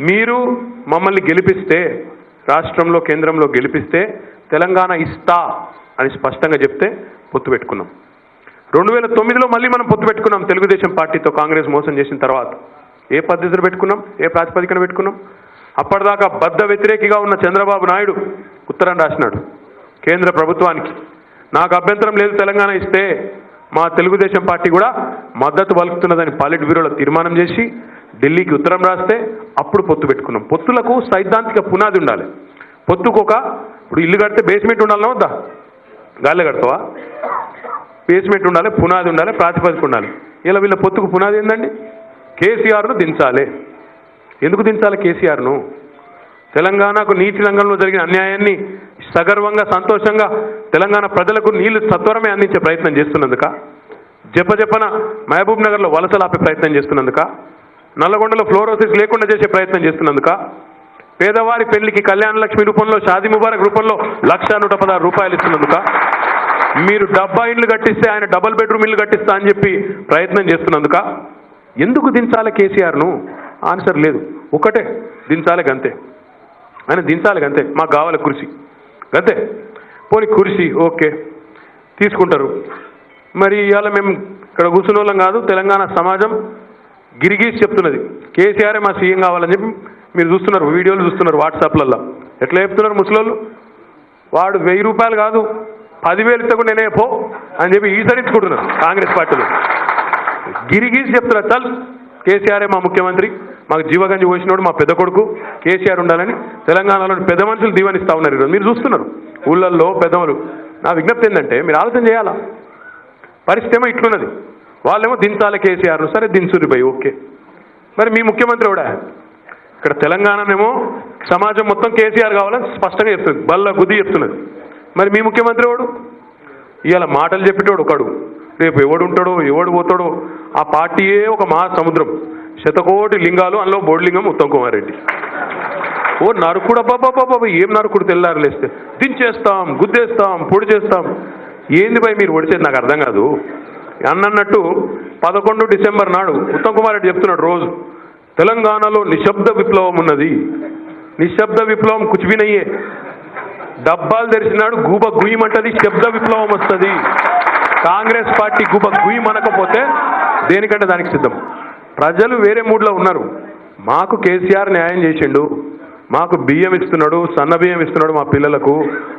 మీరు మమ్మల్ని గెలిపిస్తే రాష్ట్రంలో కేంద్రంలో గెలిపిస్తే తెలంగాణ ఇస్తా అని స్పష్టంగా చెప్తే పొత్తు పెట్టుకున్నాం. రెండు వేల తొమ్మిదిలో మళ్ళీ మనం పొత్తు పెట్టుకున్నాం. తెలుగుదేశం పార్టీతో కాంగ్రెస్ మోసం చేసిన తర్వాత. ఏ పద్ధతిలో పెట్టుకున్నాం? ఏ ప్రాతిపదికన పెట్టుకున్నాం? అప్పటిదాకా బద్ద వ్యతిరేకిగా ఉన్న చంద్రబాబు నాయుడు ఉత్తరం రాసినాడు. కేంద్ర ప్రభుత్వానికి. నాకు అభ్యంతరం లేదు తెలంగాణ ఇస్తే మా తెలుగుదేశం పార్టీ కూడా మద్దతు పలుకుతున్నదని పాలిట్ బ్యూరోలో తీర్మానం చేసి ఢిల్లీకి ఉత్తరం రాస్తే అప్పుడు పొత్తు పెట్టుకున్నాం. పొత్తులకు సైద్ధాంతిక పునాది ఉండాలి. పొత్తుకు ఒక ఇప్పుడు ఇల్లు కడితే బేస్మెంట్ ఉండాలన్నా వద్దా గాలి కడతావా? బేస్మెంట్ ఉండాలి పునాది ఉండాలి ప్రాతిపదిక ఉండాలి. ఇలా వీళ్ళ పొత్తుకు పునాది ఏందండి? కేసీఆర్ను దించాలి. ఎందుకు దించాలి కేసీఆర్ను? తెలంగాణకు నీటి రంగంలో జరిగిన అన్యాయాన్ని సగర్వంగా సంతోషంగా తెలంగాణ ప్రజలకు నీళ్ళు సత్వరమే అందించే ప్రయత్నం చేస్తున్నందుక జపజపన మహబూబ్ నగర్లో వలసలాపే ప్రయత్నం చేస్తున్నందుక నల్లగొండలో ఫ్లోరోసిస్ లేకుండా చేసే ప్రయత్నం చేస్తున్నందుక పేదవారి పెళ్ళికి కళ్యాణ లక్ష్మి రూపంలో షాదీ ముబారక్ రూపంలో లక్ష నూట పదహారు రూపాయలు ఇస్తున్నందుక మీరు డబ్బా ఇండ్లు కట్టిస్తే ఆయన డబల్ బెడ్రూమ్ ఇల్లు కట్టిస్తా అని చెప్పి ప్రయత్నం చేస్తున్నందుక ఎందుకు దించాలి కేసీఆర్ను? ఆన్సర్ లేదు. ఒకటే దించాలి గంతే. ఆయన దించాలి గంతే. మాకు కావాలి కుర్చీ. గంతే. పోనీ కుర్చీ ఓకే. తీసుకుంటారు. మరి ఇవాళ మేము ఇక్కడ కూర్చున్న వాళ్ళం కాదు తెలంగాణ సమాజం గిరిగీసి చెప్తున్నది. కేసీఆరే మా సీఎం కావాలని చెప్పి మీరు చూస్తున్నారు వీడియోలు చూస్తున్నారు వాట్సాప్లలో ఎట్లా చెప్తున్నారు ముసలోళ్ళు? వాడు వెయ్యి రూపాయలు కాదు పదివేలు ఇస్తే నేనే పో అని చెప్పి ఈసరించుకుంటున్నారు కాంగ్రెస్ పార్టీలో. గిరిగీసి చెప్తున్నారు చల్ కేసీఆరే మా ముఖ్యమంత్రి మాకు జీవగంజి పోసినోడు మా పెద్ద కొడుకు కేసీఆర్ ఉండాలని తెలంగాణలోని పెద్ద మనుషులు దీవెనిస్తా ఉన్నారు ఈరోజు. మీరు చూస్తున్నారు ఊళ్ళల్లో పెద్దవాళ్ళు. నా విజ్ఞప్తి ఏంటంటే మీరు ఆలోచన చేయాలా? పరిస్థితి ఏమో ఇట్లున్నది. వాళ్ళేమో దించాలి కేసీఆర్ సరే దించురి పోయి ఓకే. మరి మీ ముఖ్యమంత్రి కూడా ఇక్కడ తెలంగాణనేమో సమాజం మొత్తం కేసీఆర్ కావాలని స్పష్టంగా చెప్తుంది. బల్ల గుద్ది చెప్తున్నది. మరి మీ ముఖ్యమంత్రి వాడు ఇవాళ మాటలు చెప్పేటోడు ఒకడు. రేపు ఎవడు ఉంటాడో ఎవడు పోతాడో ఆ పార్టీయే ఒక మహాసముద్రం. శతకోటి లింగాలు అందులో బోడిలింగం ఉత్తమ్ కుమార్ రెడ్డి. ఓ నరుకుడు బాబా ఏం నరుకుడు తెల్లారులేస్తే దించేస్తాం గుద్దేస్తాం పొడి చేస్తాం. ఏంది భయ్ మీరు ఒడిచేది? నాకు అర్థం కాదు. అన్నట్టు పదకొండు డిసెంబర్ నాడు ఉత్తమ్ కుమార్ రెడ్డి చెప్తున్నాడు రోజు. తెలంగాణలో నిశ్శబ్ద విప్లవం ఉన్నది. నిశ్శబ్ద విప్లవం కుచివినయ్యే. డబ్బాలు తెరిచినాడు గూబ గుయ్యమంటది శబ్ద విప్లవం వస్తుంది. కాంగ్రెస్ పార్టీ గూబ గుయ్యమనకపోతే దేనికంటే దానికి సిద్ధం. ప్రజలు వేరే మూడ్లో ఉన్నారు. మాకు కేసీఆర్ న్యాయం చేసిండు. మాకు బియ్యం ఇస్తున్నాడు సన్న బియ్యం ఇస్తున్నాడు మా పిల్లలకు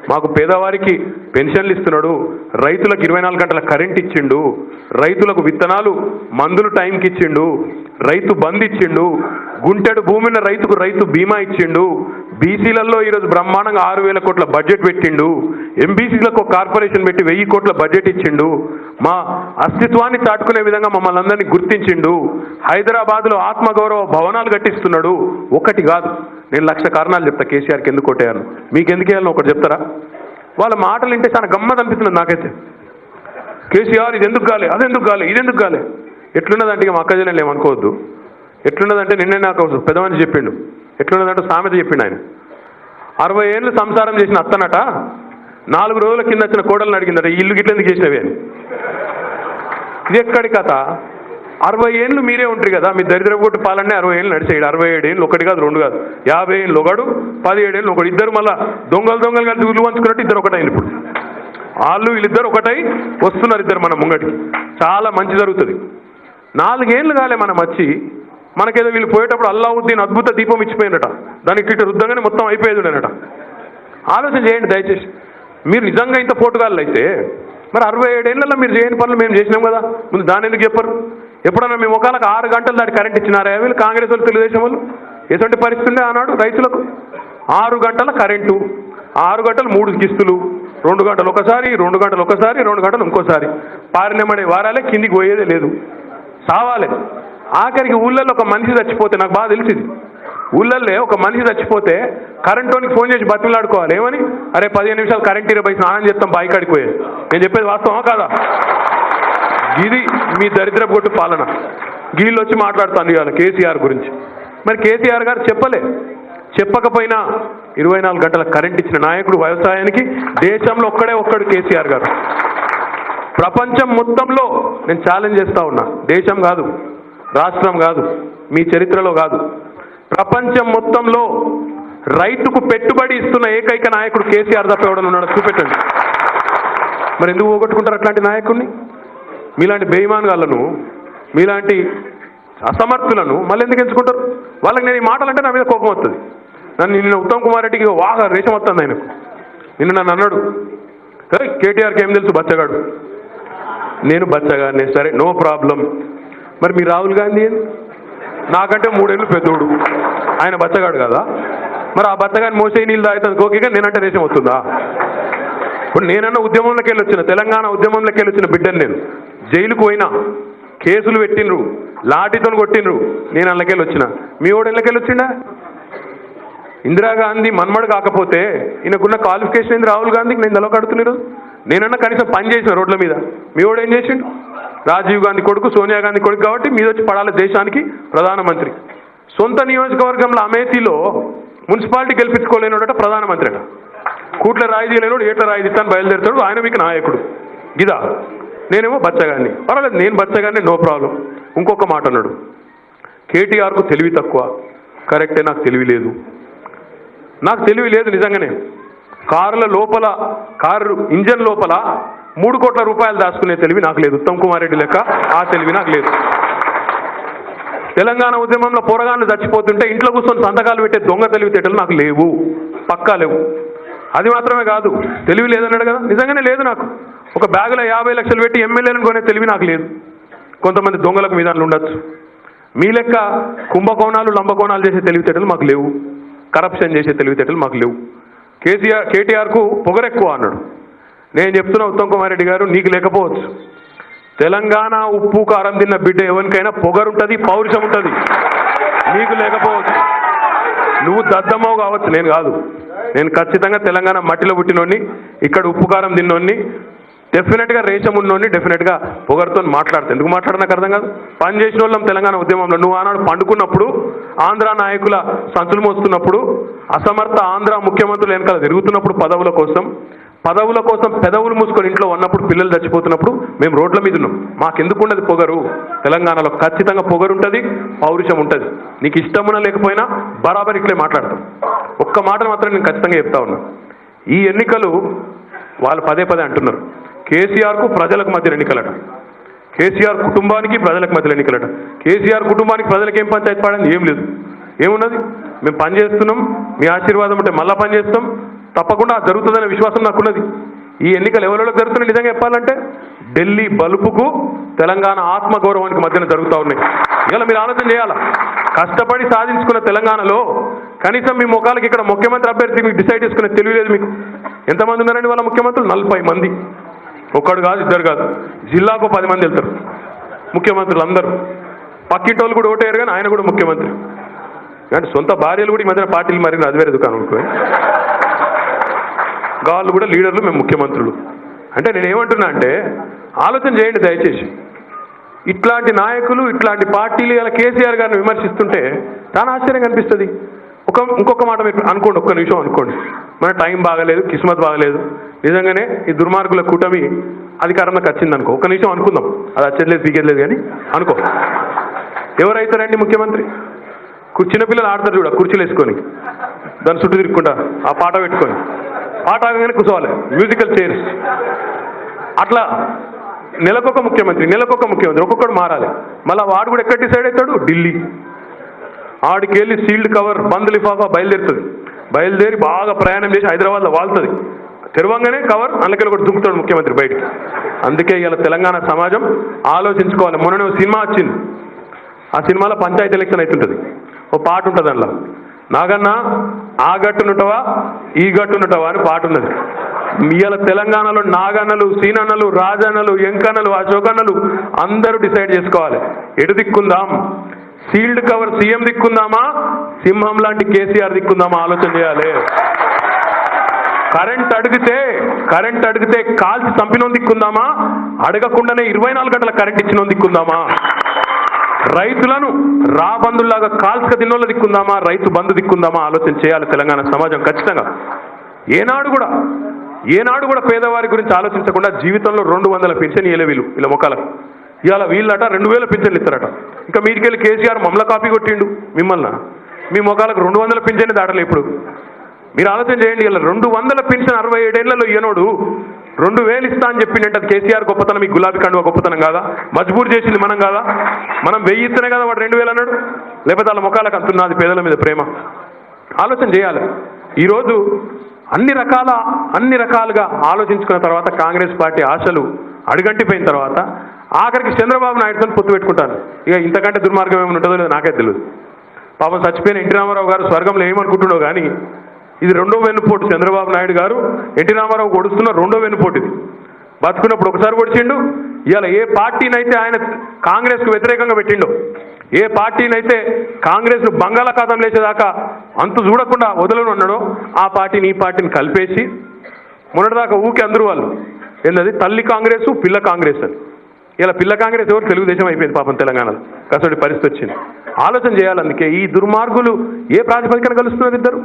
మాకు పేదవారికి పెన్షన్లు ఇస్తున్నాడు రైతులకు ఇరవై నాలుగు గంటల కరెంట్ ఇచ్చిండు రైతులకు విత్తనాలు మందులు టైంకి ఇచ్చిండు రైతు బంద్ ఇచ్చిండు గుంటెడు భూమిన రైతుకు రైతు బీమా ఇచ్చిండు బీసీలలో ఈరోజు బ్రహ్మాండంగా ఆరు వేల కోట్ల బడ్జెట్ పెట్టిండు. ఎంబీసీలకు కార్పొరేషన్ పెట్టి వెయ్యి కోట్ల బడ్జెట్ ఇచ్చిండు. మా అస్తిత్వాన్ని చాటుకునే విధంగా మమ్మల్ని అందరినీ గుర్తించిండు. హైదరాబాద్లో ఆత్మగౌరవ భవనాలు కట్టిస్తున్నాడు. ఒకటి కాదు. నేను లక్ష కారణాలు చెప్తా. కేసీఆర్కి ఎందుకు కొట్టేయాను మీకు ఎందుకు వేయాలని ఒకటి చెప్తారా? వాళ్ళ మాటలు వింటే చాలా గమ్మత్ అనిపిస్తుంది నాకైతే. కేసీఆర్ ఇది ఎందుకు కాలే? అది ఎందుకు కాలే? ఇది ఎందుకు కాలే? ఎట్లున్నదంటే ఇక మా అక్క జనం ఏమనుకోవద్దు ఎట్లున్నదంటే నిన్నే నాకు పెద్దమని చెప్పిండు. ఎట్లున్నదంటే సామెత చెప్పిండు ఆయన. అరవై ఏళ్ళు సంసారం చేసిన అత్తనట నాలుగు రోజుల కింద వచ్చిన కోడలను అడిగిందట ఈ ఇల్లు గిట్లెందుకు చేసినవి? అని. ఇది ఎక్కడి కథ? అరవై ఏళ్ళు మీరే ఉంటారు కదా మీ దరిద్ర కొట్టు పాలనే అరవై ఏళ్ళు నడిచేయడు. అరవై ఏడు ఏళ్ళు ఒకటి కాదు రెండు కాదు. యాభై ఏళ్ళు ఒకడు పదిహేడు ఏళ్ళు ఒకడు. ఇద్దరు మళ్ళా దొంగలు దొంగలు కలిసి ఉల్లు పంచుకున్నట్టు ఇద్దరు ఒకటైంది ఇప్పుడు. వాళ్ళు వీళ్ళిద్దరు ఒకటై వస్తున్నారు ఇద్దరు మన ముంగటికి. చాలా మంచి జరుగుతుంది. నాలుగేళ్ళు కాలే మనం వచ్చి మనకేదో వీళ్ళు పోయేటప్పుడు అల్లావుద్దీన్ అద్భుత దీపం ఇచ్చిపోయినట. దానికి ఇటు రుద్దంగానే మొత్తం అయిపోయేది ఆలోచన చేయండి దయచేసి. మీరు నిజంగా ఇంత పోటుగాళ్ళు అయితే మరి అరవై ఏడేళ్ళలో మీరు చేయని పనులు మేము చేసినాం కదా. ముందు దాని ఎందుకు చెప్పరు? ఎప్పుడన్నా మేము ఒకళ్ళకి ఆరు గంటలు దాటి కరెంట్ ఇచ్చినారా? వీళ్ళు కాంగ్రెస్ వాళ్ళు తెలుగుదేశం వాళ్ళు? ఎటువంటి పరిస్థితులే అన్నాడు ఆనాడు రైతులకు? ఆరు గంటల కరెంటు ఆరు గంటలు మూడు కిస్తులు రెండు గంటలు ఒకసారి రెండు గంటలు ఒకసారి రెండు గంటలు ఇంకోసారి. పారినమడే వారాలే కిందికి పోయేదే లేదు. సావాలే. ఆఖరికి ఊళ్ళల్లో ఒక మనిషి చచ్చిపోతే నాకు బాగా తెలిసింది. ఊళ్ళల్లో ఒక మనిషి చచ్చిపోతే కరెంటోనికి ఫోన్ చేసి బతిమలాడుకోవాలి. ఏమని? అరే పదిహేను నిమిషాలు కరెంట్ ఇరవై స్నానం చేస్తాం బాయి కాడికి నేను చెప్పేది వాస్తవమా కాదా? ఇది మీ దరిద్ర కొట్టు పాలన. గీళ్ళు వచ్చి మాట్లాడుతాను ఇవాళ కేసీఆర్ గురించి. మరి కేసీఆర్ గారు చెప్పలే. చెప్పకపోయినా ఇరవై నాలుగు గంటల కరెంట్ ఇచ్చిన నాయకుడు వ్యవసాయానికి దేశంలో ఒక్కడే ఒక్కడు కేసీఆర్ గారు. ప్రపంచం మొత్తంలో నేను ఛాలెంజ్ చేస్తా ఉన్నా. దేశం కాదు. రాష్ట్రం కాదు మీ చరిత్రలో కాదు. ప్రపంచం మొత్తంలో రైతుకు పెట్టుబడి ఇస్తున్న ఏకైక నాయకుడు కేసీఆర్ తప్ప ఎవడని ఉన్నాడు? చూపెట్టండి. మరి ఎందుకు పోగొట్టుకుంటారు అట్లాంటి నాయకుడిని మీలాంటి బేయిమాన్గాళ్ళను మీలాంటి అసమర్థులను మళ్ళీ ఎందుకు ఎంచుకుంటారు? వాళ్ళకి నేను ఈ మాటలంటే నా మీద కోపం వస్తుంది. నన్ను నిన్న ఉత్తమ్ కుమార్ రెడ్డికి వాగా రేషం వస్తుంది ఆయనకు. నిన్న నన్ను అన్నాడు కేటీఆర్కి ఏం తెలుసు బచ్చగాడు? నేను బచ్చగానే సరే నో ప్రాబ్లం. మరి మీ రాహుల్ గాంధీ? నాకంటే మూడేళ్ళు పెద్దోడు. ఆయన బచ్చగాడు కదా. మరి ఆ బచ్చగాని మోసే నీళ్ళు తాగుతుంది గోకిగా నేనంటే దేశం వస్తుందా? ఇప్పుడు నేనన్న ఉద్యమంలోకి వెళ్ళి వచ్చిన తెలంగాణ ఉద్యమంలోకి వెళ్ళి వచ్చిన బిడ్డను నేను. జైలుకు పోయినా కేసులు పెట్టినరు లాఠీతో కొట్టినరు నేను అందులోకెళ్ళి వచ్చిన. మీ ఓడు ఎళ్ళకెళ్ళి వచ్చిండా? ఇందిరాగాంధీ మన్మడు కాకపోతే ఈయనకున్న క్వాలిఫికేషన్ ఏంది రాహుల్ గాంధీకి? నేను తెలవకడుతున్నాడు నేనన్నా కనీసం పని చేసిన రోడ్ల మీద. మీ వాడు ఏం చేసిండు? రాజీవ్ గాంధీ కొడుకు సోనియా గాంధీ కొడుకు కాబట్టి మీద వచ్చి పడాలి దేశానికి ప్రధానమంత్రి. సొంత నియోజకవర్గంలో అమేథీలో మున్సిపాలిటీ గెలిపించుకోలేనోడట ప్రధానమంత్రి అట. కూట్ల రాయి తీయలేనోడు ఏట్ల రాయి తీస్తాను బయలుదేరుతాడు ఆయన మీకు నాయకుడు. గిదా నేనేమో బచ్చగాన్ని. పర్వాలేదు నేను బచ్చగాన్ని నో ప్రాబ్లం. ఇంకొక మాట అన్నాడు. కేటీఆర్కు తెలివి తక్కువ. కరెక్టే నాకు తెలివి లేదు. నాకు తెలివి లేదు నిజంగానే. కారుల లోపల కారు ఇంజన్ లోపల మూడు కోట్ల రూపాయలు దాచుకునే తెలివి నాకు లేదు. ఉత్తమ్ కుమార్ రెడ్డి లెక్క ఆ తెలివి నాకు లేదు. తెలంగాణ ఉద్యమంలో పోరగాళ్ళు చచ్చిపోతుంటే ఇంట్లో కూర్చొని సంతకాలు పెట్టే దొంగ తెలివితేటలు నాకు లేవు. పక్కా లేవు. అది మాత్రమే కాదు తెలివి లేదన్నాడు కదా? నిజంగానే లేదు నాకు. ఒక బ్యాగులో యాభై లక్షలు పెట్టి ఎమ్మెల్యేలను కొనే తెలివి నాకు లేదు. కొంతమంది దొంగలకు మీదాలు ఉండొచ్చు. మీ లెక్క కుంభకోణాలు లంబకోణాలు చేసే తెలివితేటలు మాకు లేవు. కరప్షన్ చేసే తెలివితేటలు మాకు లేవు. కేసీఆర్ కేటీఆర్కు పొగరెక్కువ అన్నాడు. నేను చెప్తున్నా ఉత్తమ్ కుమార్ రెడ్డి గారు నీకు లేకపోవచ్చు. తెలంగాణ ఉప్పు కారం తిన్న బిడ్డ ఎవరికైనా పొగరుంటుంది పౌరుషం ఉంటుంది నీకు లేకపోవచ్చు. నువ్వు దద్దమ్మవు కావచ్చు నేను కాదు. నేను ఖచ్చితంగా తెలంగాణ మట్టిలో పుట్టినోడిని ఇక్కడ ఉప్పు కారం తిన్నోడిని డెఫినెట్గా రేషం ఉన్నోని డెఫినెట్గా పొగరుతో మాట్లాడతాను ఎందుకు మాట్లాడ నాకు అర్థం కాదు? పని చేసిన వాళ్ళం తెలంగాణ ఉద్యమంలో. నువ్వు ఆనాడు పండుకున్నప్పుడు ఆంధ్ర నాయకుల సంచులు మోస్తున్నప్పుడు అసమర్థ ఆంధ్ర ముఖ్యమంత్రులు వెనకాల తిరుగుతున్నప్పుడు పదవుల కోసం పదవుల కోసం పెదవులు మూసుకొని ఇంట్లో ఉన్నప్పుడు పిల్లలు చచ్చిపోతున్నప్పుడు మేము రోడ్ల మీద ఉన్నాం. మాకెందుకు ఉండదు పొగరు? తెలంగాణలో ఖచ్చితంగా పొగరు ఉంటుంది పౌరుషం ఉంటుంది. నీకు ఇష్టమున లేకపోయినా బరాబర్ ఇట్లే మాట్లాడతాం. ఒక్క మాట మాత్రం నేను ఖచ్చితంగా చెప్తా ఉన్నా. ఈ ఎన్నికలు వాళ్ళు పదే పదే అంటున్నారు. కేసీఆర్కు ప్రజలకు మధ్య ఎన్నికలట. కేసీఆర్ కుటుంబానికి ప్రజలకు మధ్యలో ఎన్నికలట. కేసీఆర్ కుటుంబానికి ప్రజలకు ఏం పంచాయతీ పాడని ఏం లేదు. ఏమున్నది? మేము పని చేస్తున్నాం మీ ఆశీర్వాదం అంటే మళ్ళా పని చేస్తాం. తప్పకుండా జరుగుతుందనే విశ్వాసం నాకున్నది. ఈ ఎన్నికలు ఎవరిలో జరుగుతున్నాయి నిజంగా చెప్పాలంటే ఢిల్లీ బలుపుకు తెలంగాణ ఆత్మగౌరవానికి మధ్యన జరుగుతూ ఉన్నాయి. ఇలా మీరు ఆలోచన చేయాలా? కష్టపడి సాధించుకున్న తెలంగాణలో కనీసం మీ ముఖాలకి ఇక్కడ ముఖ్యమంత్రి అభ్యర్థి మీకు డిసైడ్ చేసుకునే తెలియలేదు మీకు. ఎంతమంది ఉన్నారండి వాళ్ళ ముఖ్యమంత్రులు? నలభై మంది. ఒక్కడు కాదు ఇద్దరు కాదు. జిల్లాకు పది మంది వెళ్తారు. ముఖ్యమంత్రులు అందరూ పక్కింటోళ్ళు కూడా ఓటేయరు కానీ ఆయన కూడా ముఖ్యమంత్రి. అంటే సొంత భార్యలు కూడా ఈ మధ్యన పార్టీలు మరి అది వేరే దుకాణం అనుకో వాళ్ళు కూడా లీడర్లు మేము ముఖ్యమంత్రులు. అంటే నేను ఏమంటున్నా అంటే ఆలోచన చేయండి దయచేసి. ఇట్లాంటి నాయకులు ఇట్లాంటి పార్టీలు ఇలా కేసీఆర్ గారిని విమర్శిస్తుంటే చాలా ఆశ్చర్యం కనిపిస్తుంది. ఒక ఇంకొక మాట మీరు అనుకోండి ఒక్క నిమిషం అనుకోండి. మన టైం బాగలేదు కిస్మత్ బాగలేదు. నిజంగానే ఈ దుర్మార్గుల కూటమి అధికారంలోకి వచ్చింది అనుకో ఒక నిమిషం అనుకుందాం. అది వచ్చేది పీకేది కానీ అనుకో. ఎవరైతారండి ముఖ్యమంత్రి? చిన్న పిల్లలు ఆడతారు చూడ కుర్చీలు వేసుకొని. దాని చుట్టూ తిరుక్కుంటా ఆ పాట పెట్టుకొని. పాట ఆగంగానే కూర్చోవాలి మ్యూజికల్ చైర్స్ అట్లా నెలకొక ముఖ్యమంత్రి నెలకొక ముఖ్యమంత్రి ఒక్కొక్కడు మారాలి. మళ్ళీ వాడు కూడా ఎక్కడ డిసైడ్ అవుతాడు? ఢిల్లీ. ఆడికి వెళ్ళి సీల్డ్ కవర్ బంద్ లిఫాఫా బయలుదేరుతుంది. బయలుదేరి బాగా ప్రయాణం చేసి హైదరాబాద్లో వాళ్తుంది. తెరవంగానే కవర్ అందుకని కూడా దుంకుతాడు ముఖ్యమంత్రి బయటికి. అందుకే ఇలా తెలంగాణ సమాజం ఆలోచించుకోవాలి. మొన్న సినిమా వచ్చింది. ఆ సినిమాలో పంచాయతీ ఎలక్షన్ అవుతుంటుంది ఓ పాట ఉంటుంది అందులో. నాగన్నా ఆ గట్టునుంటవా ఈ గట్టునుంటవా అని పాట ఉన్నది. ఇవాళ తెలంగాణలో నాగన్నలు సీనన్నలు రాజన్నలు ఎంకన్నలు అశోకన్నలు అందరూ డిసైడ్ చేసుకోవాలి. ఎటు దిక్కుందాం? సీల్డ్ కవర్ సీఎం దిక్కుందామా? సింహం లాంటి కేసీఆర్ దిక్కుందామా? ఆలోచన చేయాలి. కరెంట్ అడిగితే కరెంట్ అడిగితే కాల్చి చంపినోని దిక్కుందామా? అడగకుండానే ఇరవై నాలుగు గంటల కరెంట్ ఇచ్చిన దిక్కుందామా? రైతులను రాబందుల్లాగా కాల్చక తిన్నోళ్ళ దిక్కుందామా? రైతు బంధు దిక్కుందామా? ఆలోచన చేయాలి తెలంగాణ సమాజం ఖచ్చితంగా. ఏనాడు కూడా ఏనాడు కూడా పేదవారి గురించి ఆలోచించకుండా జీవితంలో రెండు వందల పెన్షన్ ఇయ్యలే వీళ్ళు వీళ్ళ మొక్కలకు ఇవాళ వీళ్ళట రెండు వేల పెన్షన్లు ఇస్తారట. ఇంకా మీరికెళ్ళి కేసీఆర్ మమ్మల కాపీ కొట్టిండు మిమ్మల్ని. మీ మొక్కలకు రెండు వందల పెన్షన్ దాటలే ఇప్పుడు. మీరు ఆలోచన చేయండి ఇలా రెండు వందల పెన్షన్ అరవై ఏడేళ్ళలో ఇయ్యనోడు రెండు వేలు ఇస్తా అని చెప్పిండంటే కేసీఆర్ గొప్పతనం ఈ గులాబీ కండువా గొప్పతనం కాదా? మజ్బూర్ చేసింది మనం కాదా? మనం వెయ్యి ఇస్తేనే కదా వాడు రెండు వేలు అన్నాడు? లేకపోతే వాళ్ళ ముఖాలకు అంటున్నది పేదల మీద ప్రేమ. ఆలోచన చేయాలి. ఈరోజు అన్ని రకాల అన్ని రకాలుగా ఆలోచించుకున్న తర్వాత కాంగ్రెస్ పార్టీ ఆశలు అడుగంటిపోయిన తర్వాత ఆఖరికి చంద్రబాబు నాయుడుతో పొత్తు పెట్టుకుంటారు. ఇక ఇంతకంటే దుర్మార్గం ఏమైనా ఉంటుందో లేదో నాకే తెలియదు పాపం చచ్చిపోయిన ఎన్టీ రామారావు గారు స్వర్గంలో ఏమనుకుంటున్నావు కానీ ఇది రెండో వెన్నుపోటు చంద్రబాబు నాయుడు గారు ఎన్టీ రామారావు కొడుస్తున్న రెండో వెన్నుపోటు ఇది. బతుకున్నప్పుడు ఒకసారి పొడిచిండు ఇవాళ ఏ పార్టీనైతే ఆయన కాంగ్రెస్కు వ్యతిరేకంగా పెట్టిండో ఏ పార్టీనైతే కాంగ్రెస్ బంగాళాఖాతం లేచేదాకా అంతు చూడకుండా వదలను అన్నాడో ఆ పార్టీని ఈ పార్టీని కలిపేసి మొన్నటిదాకా ఊకి అందరూ వాళ్ళు ఏంటది తల్లి కాంగ్రెస్ పిల్ల కాంగ్రెస్ అని. ఇలా పిల్ల కాంగ్రెస్ ఎవరు? తెలుగుదేశం అయిపోయింది పాపం తెలంగాణలో. కసోటి పరిస్థితి వచ్చింది. ఆలోచన చేయాలి అందుకే. ఈ దుర్మార్గులు ఏ ప్రాతిపదికన కలుస్తున్నారు ఇద్దరు?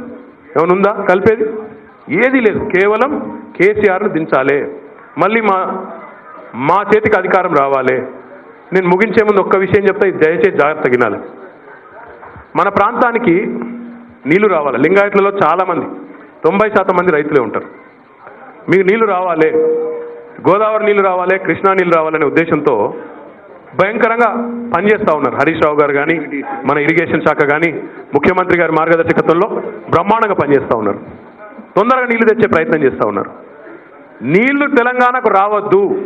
ఏమనుందా కలిపేది? ఏది లేదు. కేవలం కేసీఆర్ను దించాలి. మళ్ళీ మా మా చేతికి అధికారం రావాలి. నేను ముగించే ముందు ఒక్క విషయం చెప్తా ఇది దయచేసి జాగ్రత్త గినాలి మన ప్రాంతానికి నీళ్ళు రావాలి. లింగాయతులలో చాలామంది తొంభై శాతం మంది రైతులే ఉంటారు. మీకు నీళ్ళు రావాలి గోదావరి నీళ్ళు రావాలి కృష్ణా నీళ్ళు రావాలనే ఉద్దేశంతో భయంకరంగా పనిచేస్తూ ఉన్నారు. హరీష్ రావు గారు కానీ మన ఇరిగేషన్ శాఖ కానీ ముఖ్యమంత్రి గారి మార్గదర్శకత్వంలో బ్రహ్మాండంగా పనిచేస్తూ ఉన్నారు. తొందరగా నీళ్ళు తెచ్చే ప్రయత్నం చేస్తూ ఉన్నారు. నీళ్ళు తెలంగాణకు రావద్దు.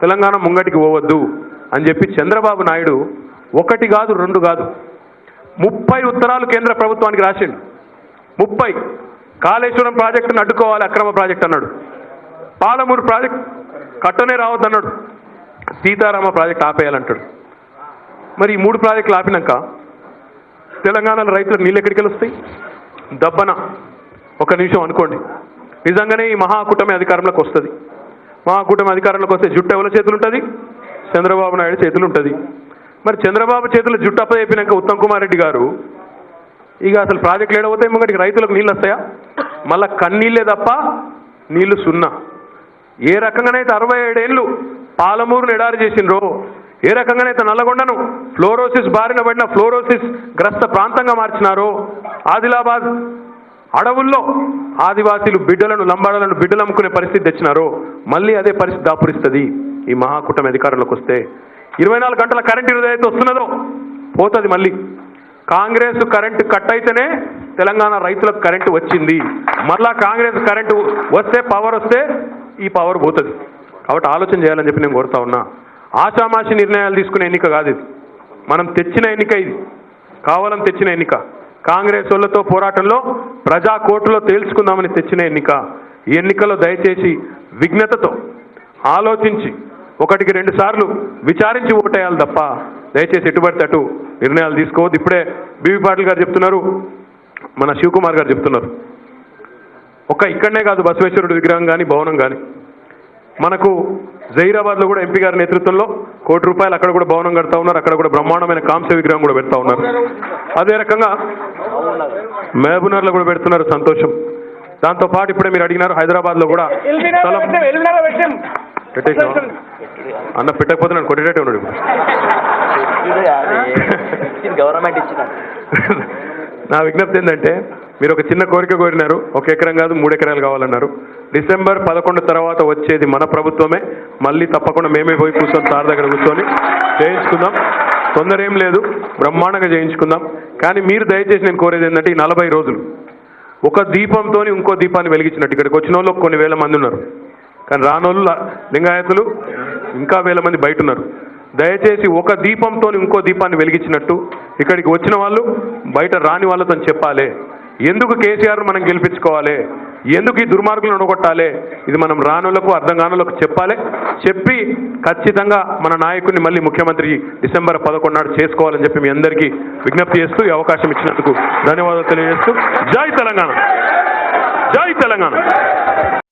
తెలంగాణ ముంగటికి పోవద్దు. అని చెప్పి చంద్రబాబు నాయుడు ఒకటి కాదు రెండు కాదు. ముప్పై ఉత్తరాలు కేంద్ర ప్రభుత్వానికి రాసిండు. ముప్పై. కాళేశ్వరం ప్రాజెక్టును అడ్డుకోవాలి అక్రమ ప్రాజెక్ట్ అన్నాడు. పాలమూరు ప్రాజెక్ట్ కట్టనే రావద్దన్నాడు. సీతారామ ప్రాజెక్ట్ ఆపేయాలంటాడు. మరి ఈ మూడు ప్రాజెక్టులు ఆపినాక తెలంగాణలో రైతులకు నీళ్ళు ఎక్కడికి వస్తాయి? దబ్బన. ఒక నిమిషం అనుకోండి. నిజంగానే ఈ మహాకూటమి అధికారంలోకి వస్తుంది. మహాకూటమి అధికారంలోకి వస్తే జుట్టు ఎవరి చేతులు ఉంటుంది చంద్రబాబు నాయుడు చేతులు ఉంటుంది మరి చంద్రబాబు చేతులు జుట్టు అప్పచెప్పినాక ఉత్తమ్ కుమార్ రెడ్డి గారు ఇక అసలు ప్రాజెక్టులు ఏడవుతాయి ముంగటికి రైతులకు నీళ్ళు వస్తాయా? మళ్ళా కన్నీళ్ళే తప్ప నీళ్ళు సున్నా. ఏ రకంగానైతే అరవై ఏడేళ్ళు పాలమూరును ఎడారి చేసిండ్రో ఏ రకంగానైతే నల్లగొండను ఫ్లోరోసిస్ బారిన పడిన ఫ్లోరోసిస్ గ్రస్త ప్రాంతంగా మార్చినారో ఆదిలాబాద్ అడవుల్లో ఆదివాసీలు బిడ్డలను లంబాడలను బిడ్డలు అమ్ముకునే పరిస్థితి తెచ్చినారో మళ్ళీ అదే పరిస్థితి దాపురిస్తుంది. ఈ మహాకూటమి అధికారంలోకి వస్తే ఇరవై నాలుగు గంటల కరెంట్ ఏదైతే వస్తున్నదో పోతుంది మళ్ళీ. కాంగ్రెస్ కరెంటు కట్ అయితేనే తెలంగాణ రైతులకు కరెంటు వచ్చింది. మరలా కాంగ్రెస్ కరెంటు వస్తే పవర్ వస్తే ఈ పవర్ పోతుంది. కాబట్టి ఆలోచన చేయాలని చెప్పి నేను కోరుతా ఉన్నా. ఆషామాషి నిర్ణయాలు తీసుకునే ఎన్నిక కాదు ఇది. మనం తెచ్చిన ఎన్నిక ఇది. కావాలని తెచ్చిన ఎన్నిక. కాంగ్రెస్ వాళ్ళతో పోరాటంలో ప్రజా కోర్టులో తేల్చుకుందామని తెచ్చిన ఎన్నిక. ఈ ఎన్నికలో దయచేసి విఘ్నతతో ఆలోచించి ఒకటికి రెండు సార్లు విచారించి ఓటేయాలి తప్ప దయచేసి ఎటుబడితే అటు నిర్ణయాలు తీసుకోవద్దు. ఇప్పుడే బీవీ పాటిల్ గారు చెప్తున్నారు మన శివకుమార్ గారు చెప్తున్నారు. ఒక ఇక్కడనే కాదు బసవేశ్వరుడు విగ్రహం కానీ భవనం కానీ మనకు జహీరాబాద్లో కూడా ఎంపీ గారి నేతృత్వంలో కోటి రూపాయలు అక్కడ కూడా భవనం కడతా ఉన్నారు. అక్కడ కూడా బ్రహ్మాండమైన కాంస్య విగ్రహం కూడా పెడతా ఉన్నారు. అదే రకంగా మహబూబ్నగర్లో కూడా పెడుతున్నారు సంతోషం. దాంతో పాటు ఇప్పుడే మీరు అడిగినారు హైదరాబాద్లో కూడా అన్న పెట్టకపోతే నన్ను కొట్టేటట్టే ఉన్నాడు గవర్నమెంట్ ఇచ్చిన. నా విజ్ఞప్తి ఏంటంటే మీరు ఒక చిన్న కోరిక కోరినారు ఒక ఎకరం కాదు మూడు ఎకరాలు కావాలన్నారు. డిసెంబర్ పదకొండు తర్వాత వచ్చేది మన ప్రభుత్వమే. మళ్ళీ తప్పకుండా మేమే పోయి కూర్చొని సార్ దగ్గర కూర్చొని చేయించుకుందాం. తొందర ఏం లేదు బ్రహ్మాండంగా చేయించుకుందాం. కానీ మీరు దయచేసి నేను కోరేది ఏంటంటే ఈ నలభై రోజులు. ఒక దీపంతో ఇంకో దీపాన్ని వెలిగించినట్టు. ఇక్కడికి వచ్చిన వాళ్ళు కొన్ని వేల మంది ఉన్నారు. కానీ రానోళ్ళు లింగాయతులు ఇంకా వేల మంది బయట ఉన్నారు దయచేసి ఒక దీపంతో ఇంకో దీపాన్ని వెలిగించినట్టు ఇక్కడికి వచ్చిన వాళ్ళు బయట రాని వాళ్ళతో చెప్పాలి. ఎందుకు కేసీఆర్ మనం గెలిపించుకోవాలి? ఎందుకు ఈ దుర్మార్గులను ఉండగొట్టాలి ఇది మనం రానులకు అర్థం కానులకు చెప్పాలి. చెప్పి ఖచ్చితంగా మన నాయకుడిని మళ్ళీ ముఖ్యమంత్రి డిసెంబర్ పదకొండు నాడు చేసుకోవాలని చెప్పి మీ అందరికీ విజ్ఞప్తి చేస్తూ ఈ అవకాశం ఇచ్చినందుకు ధన్యవాదాలు తెలియజేస్తూ జై తెలంగాణ.